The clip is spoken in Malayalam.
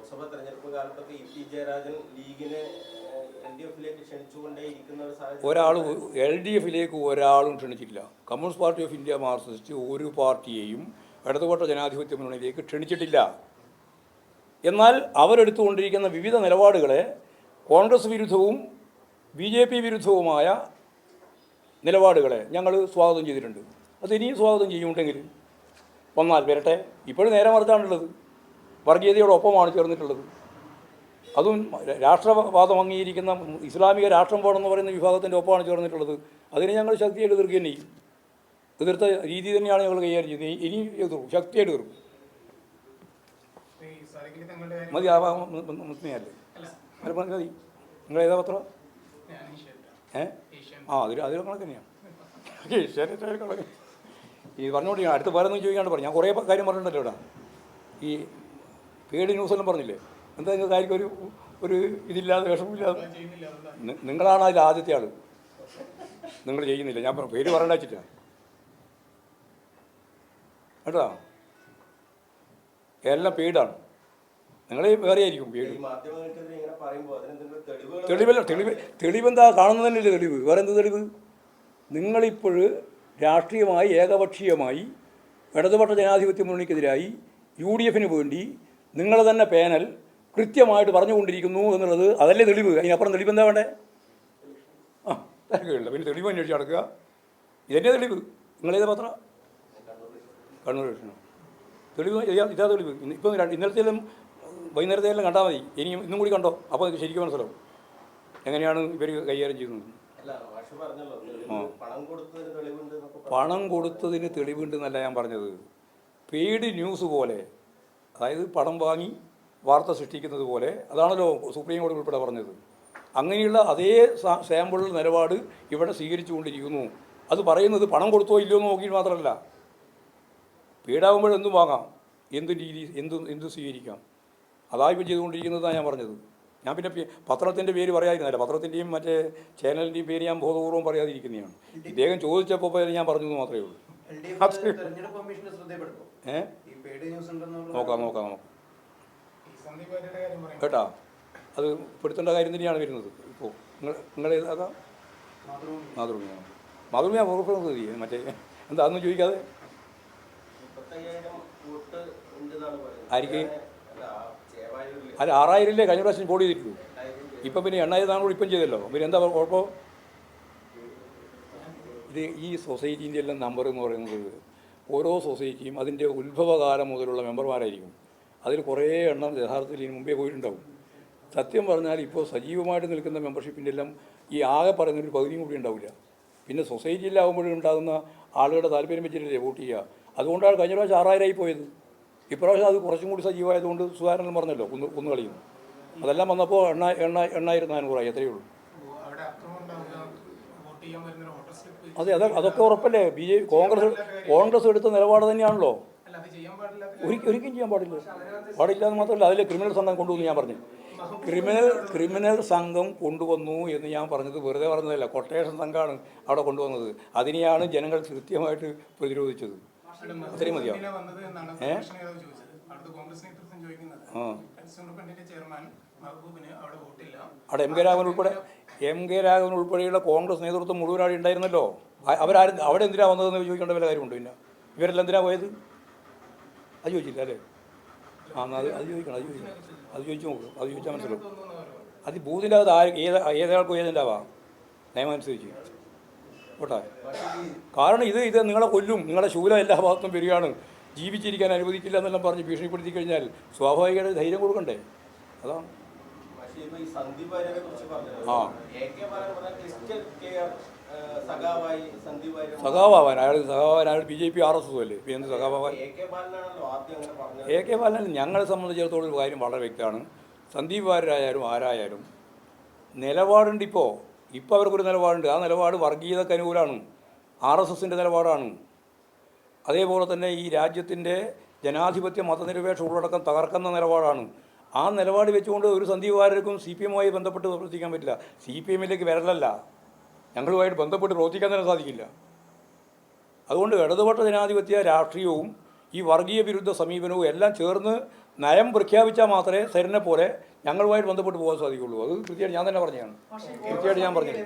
ലോക്സഭാ തെരഞ്ഞെടുപ്പ് കാലത്തൊക്കെ ഇ പി ജയരാജൻ ലീഗിനെ ഒരാൾ എൽ ഡി എഫിലേക്ക് ഒരാളും ക്ഷണിച്ചിട്ടില്ല. Communist party of India Marxist ഒരു പാർട്ടിയെയും ഇടതുപക്ഷ ജനാധിപത്യ മുന്നണിയിലേക്ക് ക്ഷണിച്ചിട്ടില്ല. എന്നാൽ അവരെടുത്തുകൊണ്ടിരിക്കുന്ന വിവിധ നിലപാടുകളെ കോൺഗ്രസ് വിരുദ്ധവും ബി ജെ പി വിരുദ്ധവുമായ നിലപാടുകളെ ഞങ്ങൾ സ്വാഗതം ചെയ്തിട്ടുണ്ട്. അത് ഇനിയും സ്വാഗതം ചെയ്യുന്നുണ്ടെങ്കിൽ വന്നാൽ വരട്ടെ. ഇപ്പോഴും നേരെ മറിച്ചാണുള്ളത്. വർഗീയതയോടൊപ്പമാണ് ചേർന്നിട്ടുള്ളത്. അതും രാഷ്ട്രവാദം അംഗീകരിക്കുന്ന ഇസ്ലാമിക രാഷ്ട്രം വേണമെന്ന് പറയുന്ന വിഭാഗത്തിന്റെ ഒപ്പമാണ് ചേർന്നിട്ടുള്ളത്. അതിനെ ഞങ്ങൾ ശക്തിയായിട്ട് എതിർക്കുകയും ചെയ്യും. എതിർത്ത രീതി തന്നെയാണ് ഞങ്ങൾ കൈകാര്യം ചെയ്യുന്നത്. ഇനി എതിർക്കും. ശക്തിയായിട്ട് എതിർക്കും. മതി ആ മുസ്ലിമല്ലേ അല്ല. അത് മതി നിങ്ങൾ ഏതാ പത്ര? ഏ? ആ അതിൽ അതിൽ കണക്ക് തന്നെയാണ് കണക്ക്. ഈ പറഞ്ഞുകൊണ്ട് അടുത്ത് വേറെ ഒന്നും ചോദിക്കാണ്ട് പറഞ്ഞു ഞാൻ കുറേ കാര്യം പറഞ്ഞിട്ടുണ്ടല്ലോ ഇവിടെ. ഈ പേടി ന്യൂസെല്ലാം പറഞ്ഞില്ലേ? എന്താ നിങ്ങൾക്ക് ആർക്കും ഒരു ഒരു ഇതില്ലാതെ നി- നിങ്ങളാണ് അതിൽ ആദ്യത്തെ ആൾ നിങ്ങൾ ചെയ്യുന്നില്ല. ഞാൻ പേര് പറയണ്ട വെച്ചിട്ടാണ് കേട്ടോ? എല്ലാം പേടാണ് നിങ്ങൾ വേറെ ആയിരിക്കും പേടി. തെളിവല്ല തെളിവ് തെളിവെന്താ കാണുന്നതന്നെയല്ലേ തെളിവ്. വേറെ എന്ത് തെളിവ്? നിങ്ങളിപ്പോൾ രാഷ്ട്രീയമായി ഏകപക്ഷീയമായി ഇടതുപക്ഷ ജനാധിപത്യ മുന്നണിക്കെതിരായി യു ഡി എഫിന് വേണ്ടി നിങ്ങൾ തന്നെ പേനൽ കൃത്യമായിട്ട് പറഞ്ഞുകൊണ്ടിരിക്കുന്നു എന്നുള്ളത് അതല്ലേ തെളിവ്? അതിനപ്പുറം തെളിവ് എന്താ വേണ്ടേ? ആ തിരക്കില്ല പിന്നെ തെളിവ് അന്വേഷിച്ച് നടക്കുക. ഇതന്നെ തെളിവ്. നിങ്ങളേത് പത്രം? കണ്ണൂർ വിഷയം തെളിവ് ഇതാ തെളിവ്. ഇപ്പം രണ്ട് ഇന്നലത്തേലും വൈകുന്നേരത്തേലും കണ്ടാൽ മതി. ഇനിയും ഇന്നും കൂടി കണ്ടോ? അപ്പോൾ നിങ്ങൾക്ക് ശരിക്കും മനസ്സിലാവും. എങ്ങനെയാണ് ഇവർ കൈകാര്യം ചെയ്യുന്നത്? പണം കൊടുത്തതിന് തെളിവുണ്ട് എന്നല്ല ഞാൻ പറഞ്ഞത്. പെയ്ഡ് ന്യൂസ് പോലെ അതായത് പണം വാങ്ങി വാർത്ത സൃഷ്ടിക്കുന്നത് പോലെ അതാണല്ലോ സുപ്രീം കോടതി ഉൾപ്പെടെ പറഞ്ഞത്. അങ്ങനെയുള്ള അതേ സാമ്പിൾ നിലപാട് ഇവിടെ സ്വീകരിച്ചുകൊണ്ടിരിക്കുന്നു. അത് പറയുന്നത് പണം കൊടുത്തോ ഇല്ലയോ എന്ന് നോക്കി മാത്രമല്ല. പീഡാകുമ്പോൾ എന്തും വാങ്ങാം. എന്തും രീതി എന്തും എന്തും സ്വീകരിക്കാം. അതായിപ്പം ചെയ്തുകൊണ്ടിരിക്കുന്നതാണ് ഞാൻ പറഞ്ഞത്. ഞാൻ പിന്നെ പത്രത്തിന്റെ പേര് പറയാതിരുന്നില്ല പത്രത്തിന്റെയും മറ്റേ ചാനലിന്റെയും പേര് ഞാൻ ബോധപൂർവം പറയാതിരിക്കുന്നതാണ്. ഇദ്ദേഹം ചോദിച്ചപ്പോൾ ഞാൻ പറഞ്ഞു എന്ന് മാത്രമേ ഉള്ളൂ. ഏ? നോക്കാം നോക്കാം നോക്കാം. കേട്ടാ? അത് പെടുത്തേണ്ട കാര്യം തന്നെയാണ് വരുന്നത്. ഇപ്പോൾ നിങ്ങൾ മാതൃഭൂമിയാണ് മാതൃഭൂമിയാണ് ഉറപ്പ് മറ്റേ എന്താ അതൊന്നും ചോദിക്കാതെ ആയിരിക്കും? അല്ല ആ ചേവായൂരിൽ അല്ല ആറായിരമില്ലേ കഴിഞ്ഞ പ്രാവശ്യം കോടി ചെയ്തിട്ടുള്ളൂ? ഇപ്പം പിന്നെ എണ്ണായിരത്താണ് ഇപ്പം ചെയ്തല്ലോ? പിന്നെ എന്താ കുഴപ്പം ഇത് ഈ സൊസൈറ്റീന്റെ എല്ലാം നമ്പർ എന്ന് പറയുന്നത് ഓരോ സൊസൈറ്റിയും അതിന്റെ ഉത്ഭവകാലം മുതലുള്ള മെമ്പർമാരായിരിക്കും. അതിൽ കുറേ എണ്ണം യഥാർത്ഥത്തിൽ ഇതിന് മുമ്പേ പോയിട്ടുണ്ടാവും. സത്യം പറഞ്ഞാൽ ഇപ്പോൾ സജീവമായിട്ട് നിൽക്കുന്ന മെമ്പർഷിപ്പിന്റെ എല്ലാം ഈ ആകെ പറയുന്നൊരു പകുതിയും കൂടി ഉണ്ടാവില്ല. പിന്നെ സൊസൈറ്റിയിലാവുമ്പോഴും ഉണ്ടാകുന്ന ആളുകളുടെ താല്പര്യം വെച്ചിട്ടല്ലേ വോട്ട് ചെയ്യുക. അതുകൊണ്ടാണ് കഴിഞ്ഞ പ്രാവശ്യം ആറായിരമായി പോയത്. ഇപ്രാവശ്യം അത് കുറച്ചും കൂടി സജീവമായതുകൊണ്ട് സുധാരണൻ പറഞ്ഞല്ലോ കുന്നു കുന്നുകളിയും അതെല്ലാം വന്നപ്പോൾ എണ്ണ എണ്ണ എണ്ണായിരത്തി നാനൂറായി അത്രയേ ഉള്ളൂ. അതെ അത് അതൊക്കെ ഉറപ്പല്ലേ? ബി ജെ കോൺഗ്രസ് കോൺഗ്രസ് എടുത്ത നിലപാട് തന്നെയാണല്ലോ. ഒരിക്കലും ചെയ്യാൻ പാടില്ല. പാടില്ല എന്ന് മാത്രമല്ല അതിലെ ക്രിമിനൽ സംഘം കൊണ്ടുവന്നു ഞാൻ പറഞ്ഞു. ക്രിമിനൽ ക്രിമിനൽ സംഘം കൊണ്ടുവന്നു എന്ന് ഞാൻ പറഞ്ഞത് വെറുതെ പറഞ്ഞതല്ല. കൊട്ടേഷൻ സംഘമാണ് അവിടെ കൊണ്ടുവന്നത്. അതിനെയാണ് ജനങ്ങൾ കൃത്യമായിട്ട് പ്രതിരോധിച്ചത്. അത്രയും മതിയാവും ഏ? അവിടെ എം കെ രാഘവൻ ഉൾപ്പെടെ എം കെ രാഘവൻ ഉൾപ്പെടെയുള്ള കോൺഗ്രസ് നേതൃത്വം മുഴുവൻ അവിടെ ഉണ്ടായിരുന്നല്ലോ. അവരാരും അവിടെ എന്തിനാ വന്നതെന്ന് ചോദിക്കേണ്ട വല്ല കാര്യമുണ്ട് പിന്നെ? ഇവരെല്ലാം എന്തിനാ പോയത്? അത് ചോദിച്ചില്ല അല്ലേ? ആ അത് അത് ചോദിക്കണം അത് ചോദിക്കണം. അത് ചോദിച്ചു നോക്ക് അത് ചോദിച്ചാൽ മനസ്സിലാവും. അത് ബൂത്തിന്റെ അകത്ത് ആര് ഏത് ഏതൊരാൾക്കും ഏതിന്റെ ആവാം നിയമം അനുസരിച്ച്. കേട്ടോ കാരണം ഇത് ഇത് നിങ്ങളെ കൊല്ലും. നിങ്ങളുടെ ശൂലം എല്ലാ ഭാഗത്തും വരികയാണ്. ജീവിച്ചിരിക്കാൻ അനുവദിക്കില്ല എന്നെല്ലാം പറഞ്ഞ് ഭീഷണിപ്പെടുത്തി കഴിഞ്ഞാൽ സ്വാഭാവികമായിട്ട് ധൈര്യം കൊടുക്കണ്ടേ? അതാണ്. ആ. സഖാവാൻ അയാൾ സഖാവാൻ അയാൾ B J P R S S അല്ലേ? എന്ത് സഖാവാൻ എ കെ എ ബാലൻ ഞങ്ങളെ സംബന്ധിച്ചിടത്തോളം ഒരു കാര്യം വളരെ വ്യക്തമാണ്. സന്ദീപ് വാര്യരായാലും ആരായാലും നിലപാടുണ്ട് ഇപ്പോൾ ഇപ്പോൾ അവർക്കൊരു നിലപാടുണ്ട്. ആ നിലപാട് വർഗീയതക്ക് അനുകൂലമാണ്. ആർ എസ് എസിന്റെ നിലപാടാണ്. അതേപോലെ തന്നെ ഈ രാജ്യത്തിന്റെ ജനാധിപത്യ മതനിരപേക്ഷ ഉള്ളടക്കം തകർക്കുന്ന നിലപാടാണ്. ആ നിലപാട് വെച്ചുകൊണ്ട് ഒരു സന്ദീപ് വാര്യർക്കും സി പി എമ്മുമായി ബന്ധപ്പെട്ട് പ്രവർത്തിക്കാൻ പറ്റില്ല. C P എമ്മിലേക്ക് വരലല്ല. ഞങ്ങളുമായിട്ട് ബന്ധപ്പെട്ട് പ്രവർത്തിക്കാൻ തന്നെ സാധിക്കില്ല. അതുകൊണ്ട് ഇടതുപക്ഷ ജനാധിപത്യ രാഷ്ട്രീയവും ഈ വർഗീയ വിരുദ്ധ സമീപനവും എല്ലാം ചേർന്ന് നയം പ്രഖ്യാപിച്ചാൽ മാത്രമേ സരിനെ പോലെ ഞങ്ങളുമായിട്ട് ബന്ധപ്പെട്ട് പോകാൻ സാധിക്കുള്ളൂ. അത് കൃത്യമായിട്ട് ഞാൻ തന്നെ പറഞ്ഞതാണ്. കൃത്യമായിട്ട് ഞാൻ പറഞ്ഞത്